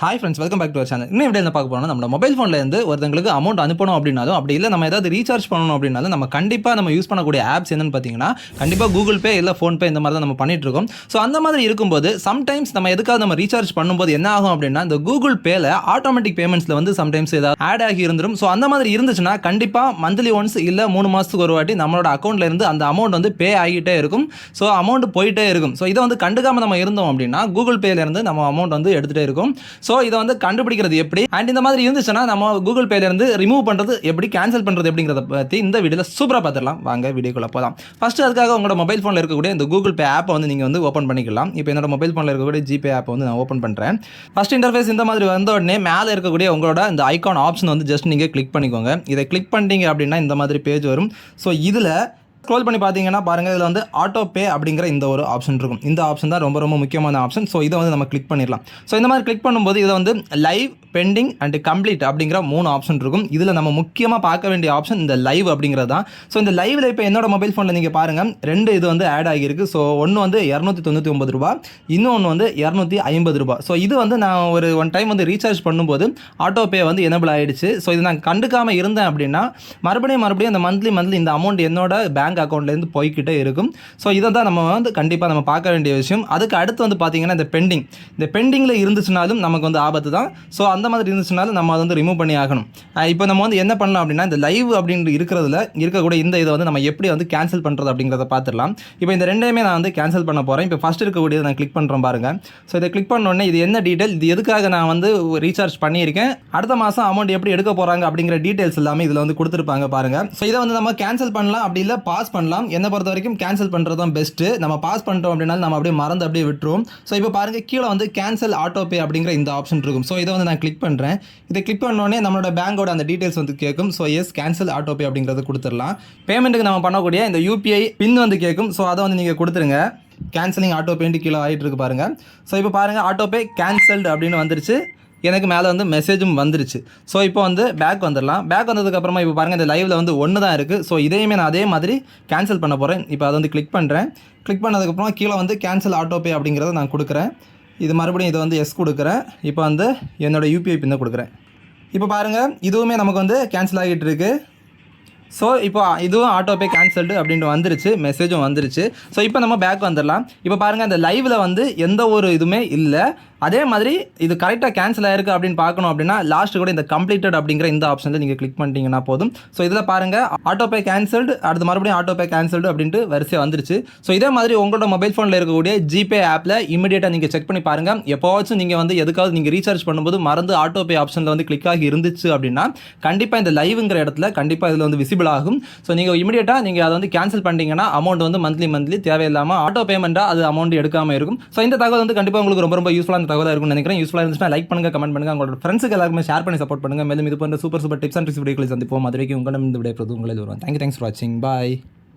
Hi friends welcome back to our channel இன்னும் எப்படி என்ன பார்க்க போறோம்னா நம்ம மொபைல் ஃபோனில் ஒருத்தங்களுக்கு அமௌண்ட் அனுப்பணும் அப்படின்னாலும் அப்படி இல்லை நம்ம ஏதாவது ரீசார்ஜ் பண்ணணும் அப்படின்னாலும் நம்ம கண்டிப்பாக நம்ம யூஸ் பண்ணக்கூடிய ஆப்ஸ் என்னன்னு பார்த்தீங்கன்னா கண்டிப்பாக கூகுள் பே இல்லை ஃபோன்பே இந்த மாதிரி தான் நம்ம பண்ணிட்டு இருக்கோம். ஸோ அந்த மாதிரி இருக்கும்போது சம்டைம்ஸ் நம்ம எதுக்காக நம்ம ரீசார்ஜ் பண்ணும்போது என்ன ஆகும் அப்படின்னா இந்த கூகுள் பேல ஆட்டோமேட்டிக் பேமெண்ட்ஸில் வந்து சம்டைம்ஸ் ஏதாவது ஆட் ஆகி இருந்துரும். ஸோ அந்த மாதிரி இருந்துச்சுன்னா கண்டிப்பாக மந்த்லி ஒன்ஸ் இல்லை மூணு மாதத்துக்கு ஒரு வாட்டி நம்மளோட அக்கௌண்ட்லேருந்து அந்த அமௌண்ட் வந்து பே ஆகிட்டே இருக்கும். ஸோ அமௌண்ட் போயிட்டே இருக்கும். ஸோ இதை வந்து கண்டுக்காமல் நம்ம இருந்தோம் அப்படின்னா கூகுள் பேலேருந்து நம்ம அமௌண்ட் வந்து எடுத்துகிட்டே இருக்கும். ஸோ இதை வந்து கண்டுபிடிக்கிறது எப்படி? அண்ட் இந்த மாதிரி இருந்துச்சுன்னா நம்ம கூகுள் பேல இருந்து ரிமூவ் பண்ணுறது எப்படி கேன்சல் பண்ணுறது எப்படிங்கிறத பற்றி இந்த வீடியோவில் சூப்பராக பார்த்துடலாம். வாங்க வீடியோக்குள்ள போகலாம் ஃபர்ஸ்ட் அதுக்காக உங்களோட மொபைல் ஃபோனில் இருக்கக்கூடிய இந்த கூகுள் பே ஆப்பை வந்து நீங்கள் வந்து ஓப்பன் பண்ணிக்கலாம். இப்போ என்னோட மொபைல் ஃபோனில் இருக்கக்கூடிய ஜிபே ஆப்பை வந்து நான் ஓப்பன் பண்ணுறேன் ஃபர்ஸ்ட் இன்டர்ஃபேஸ் இந்த மாதிரி வந்த உடனே மேலே இருக்கக்கூடிய உங்களோட இந்த ஐகான் ஆப்ஷன் வந்து ஜஸ்ட் நீங்கள் கிளிக் பண்ணிக்கோங்க. இதை கிளிக் பண்ணிட்டீங்க அப்படின்னா இந்த மாதிரி பேஜ் வரும். ஸோ இதில் ஸ்க்ரோல் பண்ணி பார்த்தீங்கன்னா பாருங்கள் இதில் வந்து ஆட்டோ பே அப்படிங்கிற இந்த ஒரு ஆப்ஷன் இருக்கும். இந்த ஆப்ஷன் தான் ரொம்ப ரொம்ப முக்கியமான ஆப்ஷன் ஸோ இதை வந்து நம்ம கிளிக் பண்ணிடலாம். ஸோ இந்த மாதிரி கிளிக் பண்ணும்போது இதை வந்து லைவ் பெண்டிங் அண்ட் கம்ப்ளீட் அப்படிங்கிற மூணு ஆப்ஷன் இருக்கும். இதில் நம்ம முக்கியமாக பார்க்க வேண்டிய ஆப்ஷன் இந்த லைவ் அப்படிங்கிறது தான். ஸோ இந்த லைவில் இப்போ என்னோட மொபைல் ஃபோனில் நீங்கள் பாருங்கள் ரெண்டு இது வந்து ஆட் ஆகியிருக்கு. ஸோ ஒன்று வந்து இரநூத்தி தொண்ணூற்றி ஒம்பது ரூபா இன்னொன்று வந்து இரநூத்தி ஐம்பது ரூபா. ஸோ இது வந்து நான் ஒரு ஒன் டைம் வந்து ரீசார்ஜ் பண்ணும்போது ஆட்டோ பே வந்து எனபிள் ஆகிடுச்சு ஸோ இது நான் கண்டுக்காமல் இருந்தேன் அப்படின்னா மறுபடியும் மறுபடியும் அந்த மந்த்லி மந்த்லி இந்த அமௌண்ட் என்னோட பேங்க் பேங்க் அக்கௌண்ட்லேருந்து போய்கிட்டே இருக்கும். ஸோ இதை தான் நம்ம வந்து கண்டிப்பாக நம்ம பார்க்க வேண்டிய விஷயம். அதுக்கு அடுத்து வந்து பார்த்தீங்கன்னா இந்த பெண்டிங் இந்த பெண்டிங்கில் இருந்துச்சுனாலும் நமக்கு வந்து ஆபத்து தான். ஸோ அந்த மாதிரி இருந்துச்சுனாலும் நம்ம அதை வந்து ரிமூவ் பண்ணி ஆகணும். இப்போ நம்ம வந்து என்ன பண்ணலாம் அப்படின்னா இந்த லைவ் அப்படின்னு இருக்கிறதுல இருக்கக்கூடிய இந்த இதை வந்து நம்ம எப்படி வந்து கேன்சல் பண்ணுறது அப்படிங்கிறத பார்த்துடலாம் இப்போ இந்த ரெண்டையுமே நான் வந்து கேன்சல் பண்ண போகிறேன் இப்போ ஃபஸ்ட் இருக்கக்கூடியதை நான் கிளிக் பண்ணுறேன் பாருங்கள் ஸோ இதை கிளிக் பண்ணோடனே இது என்ன டீட்டெயில் இது எதுக்காக நான் வந்து ரீசார்ஜ் பண்ணியிருக்கேன்? அடுத்த மாதம் அமௌண்ட் எப்படி எடுக்க போகிறாங்க அப்படிங்கிற டீட்டெயில்ஸ் எல்லாமே இதில் வந்து கொடுத்துருப்பாங்க பாருங்கள் ஸோ இதை வந்து நம்ம கேன்சல் பண்ணலாம் அப்படி இல்லை பாஸ் பண்ணலாம். என்னை பொறுத்த வரைக்கும் கேன்சல் பண்ணுறது தான் பெஸ்ட்டு நம்ம பாஸ் பண்ணிட்டோம் அப்படின்னா நம்ம அப்படியே மறந்து அப்படியே விட்டுருவோம். ஸோ இப்போ பாருங்கள் கீழே வந்து கேன்சல் ஆட்டோபே அப்படிங்கிற இந்த ஆப்ஷன் இருக்கும். ஸோ இதை வந்து நான் கிளிக் பண்ணுறேன் இதை கிளிக் பண்ணோடனே நம்மளோட பேங்கோட அந்த டீட்டெயில்ஸ் வந்து கேட்கும். ஸோ எஸ் கேன்சல் ஆட்டோபே அப்படிங்கிறது கொடுத்துடலாம். பேமெண்ட்டுக்கு நம்ம பண்ணக்கூடிய இந்த யூபிஐ பின் வந்து கேட்கும். ஸோ அதை வந்து நீங்கள் கொடுத்துருங்க. கேன்சலிங் ஆட்டோபேன்ட்டு கீழே ஆகிட்டு இருக்கு பாருங்கள் ஸோ இப்போ பாருங்கள் ஆட்டோபே கேன்சல்டு அப்படின்னு வந்துருச்சு. எனக்கு மேலே வந்து மெசேஜும் வந்துருச்சு. ஸோ இப்போ வந்து பேக் வந்துடலாம் பேக் வந்ததுக்கப்புறமா இப்போ பாருங்கள் இந்த லைவில் வந்து ஒன்று தான் இருக்குது ஸோ இதையுமே நான் அதே மாதிரி கேன்சல் பண்ண போகிறேன் இப்போ அதை வந்து கிளிக் பண்ணுறேன் கிளிக் பண்ணதுக்கப்புறம் கீழே வந்து கேன்சல் ஆட்டோபே அப்படிங்கிறத நான் கொடுக்குறேன். இது மறுபடியும் இதை வந்து எஸ் கொடுக்குறேன். இப்போ வந்து என்னோடய யூபிஐ பின்னை கொடுக்குறேன். இப்போ பாருங்கள் இதுவுமே நமக்கு வந்து கேன்சல் ஆகிட்டு இருக்குது ஸோ இப்போ இதுவும் ஆட்டோபே கேன்சல்டு அப்படின்ட்டு வந்துருச்சு. மெசேஜும் வந்துருச்சு. ஸோ இப்போ நம்ம பேக் வந்துடலாம் இப்போ பாருங்கள் அந்த லைவில் வந்து எந்த ஒரு இதுவுமே இல்லை. அதே மாதிரி இது கரெக்டாக கேன்சல் ஆயிருக்கு அப்படின்னு பார்க்கணும் அப்படின்னா லாஸ்ட் கூட இந்த கம்ப்ளீட்டட் அப்படிங்கிற இந்த ஆப்ஷனில் நீங்கள் கிளிக் பண்ணிட்டீங்கன்னா போதும். ஸோ இதில் பாருங்கள் ஆட்டோபே கேன்சல்டு அடுத்து மறுபடியும் ஆட்டோபே கேன்சல்டு அப்படின்ட்டு வரிசையாக வந்துருச்சு. ஸோ இதே மாதிரி உங்களோட மொபைல் ஃபோனில் இருக்கக்கூடிய ஜிபே ஆப்பில் இமீடியட்டாக நீங்கள் செக் பண்ணி பாருங்கள் எப்போவாச்சும் நீங்கள் வந்து எதுக்காவது நீங்கள் ரீசார்ஜ் பண்ணும்போது மறந்து ஆட்டோபே ஆப்ஷனில் வந்து கிளிக் ஆகி இருந்துச்சு அப்படின்னா கண்டிப்பாக இந்த லைவ்ங்கிற இடத்துல கண்டிப்பாக இதில் வந்து விசிபிள் ஆகும். ஸோ நீங்கள் இமீடியட்டாக நீங்கள் அதை வந்து கேன்சல் பண்ணிட்டீங்கன்னா அமௌண்ட் வந்து மந்த்லி மந்த்லி தேவையில்லாமல் ஆட்டோ பேமெண்ட்டாக அது அமௌண்ட் எடுக்காமல் இருக்கும். ஸோ இந்த தகவல் வந்து கண்டிப்பாக உங்களுக்கு ரொம்ப ரொம்ப யூஸ்ஃபுல்லான தகவலாக இருக்கும்னு நினைக்கிறேன். யூஸ்ஃபுல்லாக இருந்துச்சுன்னா லைக் பண்ணுங்க கமெண்ட் பண்ணுங்க. உங்களோட ஃப்ரெண்ட்ஸுக்கு எல்லாருமே ஷேர் பண்ணி சப்போர்ட் பண்ணுங்க. மேலும் இது போன்ற super super tips and tricks வீடியோக்களை சந்திப்போம். அது வரைக்கும் உங்களிடம் இந்த விடைபெறுவது உங்களை வருவோம் தேங்க்யூ தேங்க்ஸ் ஃபார் வாட்சிங் பாய்